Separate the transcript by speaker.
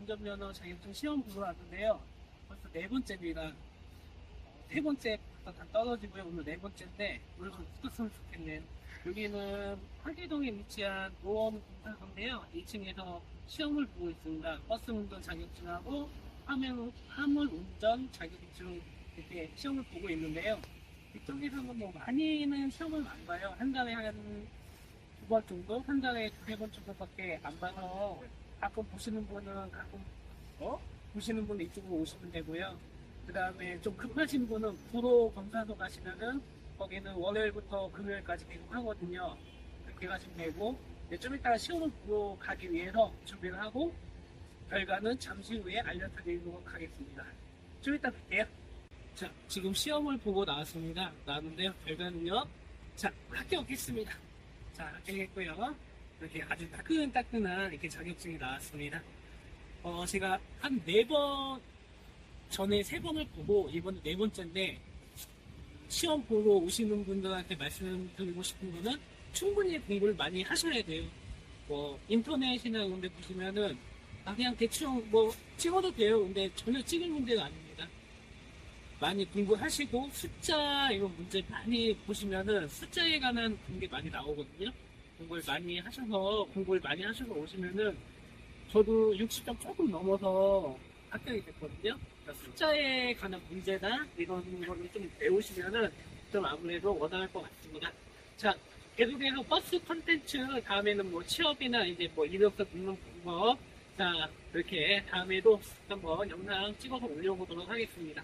Speaker 1: 운전면허 자격증 시험 보러 왔는데요. 벌써 네 번째입니다. 어, 세 번째 다 떨어지고요. 오늘 네 번째인데 오늘 좀 붙었으면 좋겠네요. 여기는 화기동에 위치한 노원공사인데요. 2층에서 시험을 보고 있습니다. 버스 운전 자격증하고 화물, 화물 운전 자격증 이렇게 시험을 보고 있는데요. 이쪽에서는 뭐 많이는 시험을 안 봐요. 한 달에 한 두 번 정도? 한 달에 두 세 번 정도밖에 안 봐서 가끔 보시는 분은 가끔 어? 보시는 분은 이쪽으로 오시면 되고요. 그 다음에 좀 급하신 분은 구로 검사소 가시면은 거기는 월요일부터 금요일까지 계속 하거든요. 그렇게 가시면 되고 이제 좀 이따 시험을 보러 가기 위해서 준비를 하고 결과는 잠시 후에 알려드리도록 하겠습니다. 좀 이따 뵐게요. 자, 지금 시험을 보고 나왔습니다. 나왔는데요. 결과는요. 자, 합격했습니다. 자, 합격했고요. 이렇게 아주 따끈따끈한 이렇게 자격증이 나왔습니다. 어, 제가 한 네 번, 전에 세 번을 보고 이번에 네 번째인데, 시험 보러 오시는 분들한테 말씀드리고 싶은 거는 충분히 공부를 많이 하셔야 돼요. 뭐, 인터넷이나 이런 데 보시면은, 아, 그냥 대충 뭐, 찍어도 돼요. 근데 전혀 찍을 문제가 아닙니다. 많이 공부하시고, 숫자, 이런 문제 많이 보시면은, 숫자에 관한 게 많이 나오거든요. 공부를 많이 하셔서, 공부를 많이 하셔서 오시면은, 저도 60점 조금 넘어서 합격이 됐거든요. 그러니까 숫자에 관한 문제나 이런 거를 좀 배우시면은 좀 아무래도 원활할 것 같습니다. 자, 계속해서 버스 컨텐츠 다음에는 뭐 취업이나 이제 뭐 이력서 묻는 방법 자, 이렇게 다음에도 한번 영상 찍어서 올려보도록 하겠습니다.